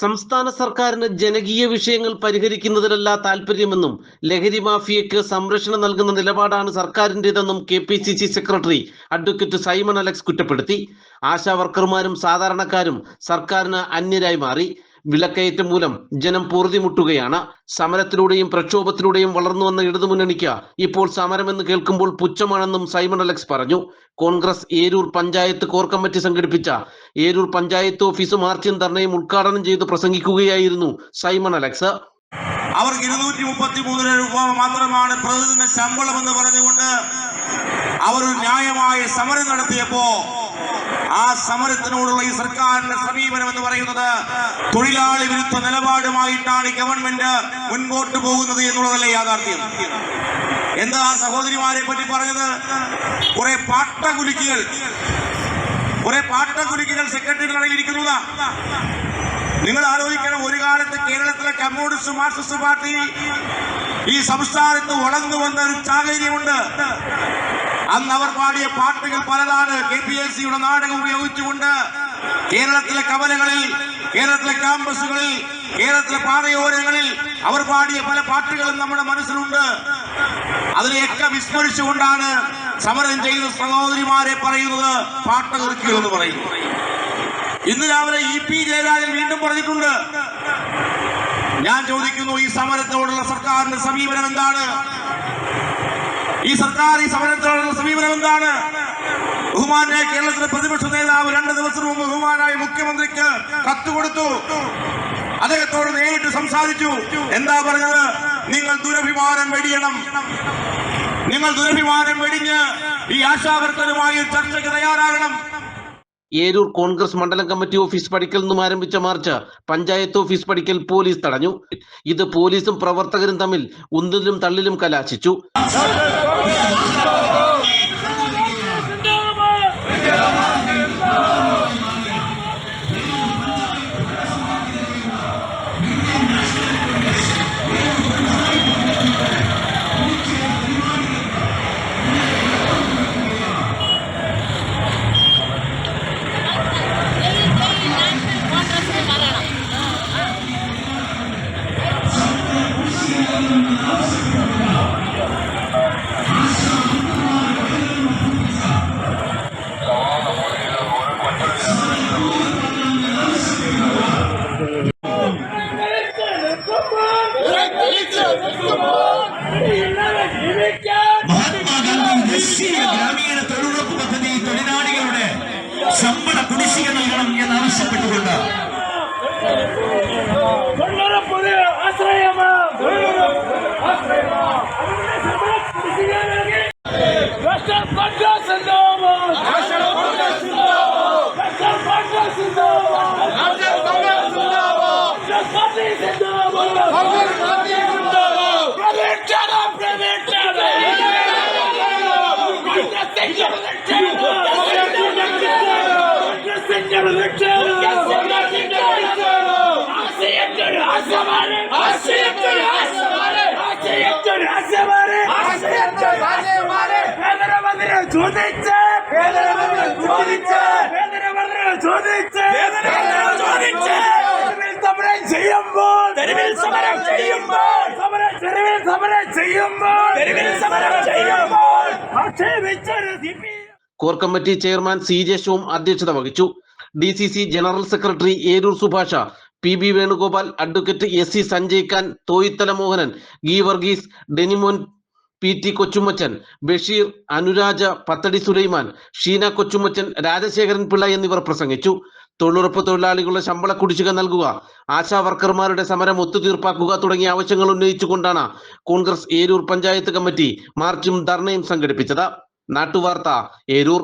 സംസ്ഥാന സർക്കാരിന് ജനകീയ വിഷയങ്ങൾ പരിഹരിക്കുന്നതിലല്ല താല്പര്യമെന്നും ലഹരി മാഫിയയ്ക്ക് സംരക്ഷണം നൽകുന്ന നിലപാടാണ് സർക്കാരിന്റെതെന്നും KPCC secretary advocate Simon Alex കുറ്റപ്പെടുത്തി. ആശാ വർക്കർമാരും സാധാരണക്കാരും സർക്കാരിന് അന്യരായി മാറി. വിലക്കയറ്റം മൂലം ജനം പൊറുതിമുട്ടുകയാണ് സമരത്തിലൂടെയും പ്രക്ഷോഭത്തിലൂടെയും വളർന്നു വന്ന ഇടതുമുന്നണിക്ക് ഇപ്പോൾ സമരമെന്ന് കേൾക്കുമ്പോൾ പുച്ഛമാണെന്നും സൈമൺ അലക്സ് പറഞ്ഞു. കോൺഗ്രസ് ഏരൂർ പഞ്ചായത്ത് കോർ കമ്മിറ്റി സംഘടിപ്പിച്ച ഏരൂർ പഞ്ചായത്ത് ഓഫീസ് മാർച്ചും ധർണയും ഉദ്ഘാടനം ചെയ്ത് പ്രസംഗിക്കുകയായിരുന്നു സൈമൺ അലക്സ്. അവർക്ക് ഇരുന്നൂറ്റി മുപ്പത്തി മൂന്ന് രൂപ മാത്രമാണ് പ്രതിദിന ശമ്പളം എന്ന് പറഞ്ഞുകൊണ്ട് അവർ ന്യായമായ സമരം നടത്തിയപ്പോ ആ സമരത്തിനോടുള്ള ഈ സർക്കാരിന്റെ സമീപനം എന്ന് പറയുന്നത് തൊഴിലാളി വിരുദ്ധ നിലപാടുമായിട്ടാണ് ഗവൺമെന്റ് മുൻപോട്ട് പോകുന്നത് എന്നുള്ളതല്ലേ യാഥാർത്ഥ്യം? എന്താ ആ സഹോദരിമാരെ പറ്റി പറഞ്ഞത്? കുറെ പാട്ടകുലുക്കികൾ കുറെ പാട്ടകുലുക്കികൾ സെക്രട്ടറിയുടെ ഇരിക്കുന്നതാ. നിങ്ങൾ ആലോചിക്കണം ഒരു കാലത്ത് കേരളത്തിലെ കമ്മ്യൂണിസ്റ്റ് മാർക്സിസ്റ്റ് പാർട്ടി ഈ സംസ്ഥാനത്ത് വളർന്നു വന്ന ഒരു സാഹചര്യമുണ്ട്. അന്ന് അവർ പാടിയ പാട്ടുകൾ പലതാണ്. കെ പി എസ് സിയുടെ നാടകം ഉപയോഗിച്ചുകൊണ്ട് കേരളത്തിലെ കവലകളിൽ കേരളത്തിലെ ക്യാമ്പസുകളിൽ കേരളത്തിലെ പാതയോരങ്ങളിൽ അവർ പാടിയ പല പാട്ടുകളും നമ്മുടെ മനസ്സിലുണ്ട്. അതിനെയൊക്കെ വിസ്മരിച്ചുകൊണ്ടാണ് സമരം ചെയ്ത സഹോദരിമാരെ പറയുന്നത് പാട്ടകുറുക്കികൾ എന്ന് പറയുന്നു. ഇന്ന് രാവിലെ ഇ പി ജയരാജൻ വീണ്ടും പറഞ്ഞിട്ടുണ്ട്. ഞാൻ ചോദിക്കുന്നു ഈ സമരത്തോടുള്ള സർക്കാരിന്റെ സമീപനം എന്താണ്? ഈ സർക്കാർ ഈ സമരത്തോടുള്ള സമീപനം എന്താണ്? ബഹുമാനായ കേരളത്തിലെ പ്രതിപക്ഷ നേതാവ് രണ്ട് ദിവസം മുമ്പ് ബഹുമാനായ മുഖ്യമന്ത്രിക്ക് കത്ത് കൊടുത്തു. അദ്ദേഹത്തോട് നേരിട്ട് സംസാരിച്ചു. എന്താ പറഞ്ഞത്? നിങ്ങൾ ദുരഭിമാനം വെടിയണം. നിങ്ങൾ ദുരഭിമാനം വെടിഞ്ഞ് ഈ ആശാവർക്കരുമായി ചർച്ചയ്ക്ക് തയ്യാറാകണം. ഏരൂർ കോൺഗ്രസ് മണ്ഡലം കമ്മിറ്റി ഓഫീസ് പടിക്കൽ നിന്നും ആരംഭിച്ച മാർച്ച് പഞ്ചായത്ത് ഓഫീസ് പടിക്കൽ പോലീസ് തടഞ്ഞു. ഇത് പോലീസും പ്രവർത്തകരും തമ്മിൽ ഉന്തിലും തള്ളിലും കലാശിച്ചു. தொழிலாளிகளுடைய சம்பள குடிசைகள் நல்கணும் என்று அவசியப்பட்டுக் கொண்டார். ചോദിച്ച് വേദനമന്ത്രി ചോദിച്ച് വേദനമന്ത്രി ചോദിച്ച് വേദനമന്ത്രി ചോദിച്ച്. തെരുവിൽ സമരം ചെയ്യുമ്പോൾ തെരുവിൽ സമരം ചെയ്യുമ്പോൾ സമരം തെരുവിൽ സമരം ചെയ്യുമ്പോൾ തെരുവിൽ സമരം ചെയ്യുമ്പോൾ. ആക്ഷേപിച്ചൊരു CP core committee chairman C J Shom അധ്യക്ഷത വഹിച്ചു. DCC general secretary Eroor Subhash P B Venugopal advocate S C Sanjay Khan Thoyithala Mohanan ഗി വർഗീസ് ഡെനിമോൻ പി ടി കൊച്ചുമച്ചൻ ബഷീർ അനുരാജ പത്തടി സുലൈമാൻ ഷീന കൊച്ചുമച്ചൻ രാജശേഖരൻ പിള്ള എന്നിവർ പ്രസംഗിച്ചു. തൊഴിലുറപ്പ് തൊഴിലാളികളുടെ ശമ്പള കുടിശ്ശിക നൽകുക ആശാ വർക്കർമാരുടെ സമരം ഒത്തുതീർപ്പാക്കുക തുടങ്ങിയ ആവശ്യങ്ങൾ ഉന്നയിച്ചുകൊണ്ടാണ് കോൺഗ്രസ് ഏരൂർ പഞ്ചായത്ത് കമ്മിറ്റി മാർച്ചും ധർണയും സംഘടിപ്പിച്ചത്. നാട്ടുവാർത്ത ഏരൂർ.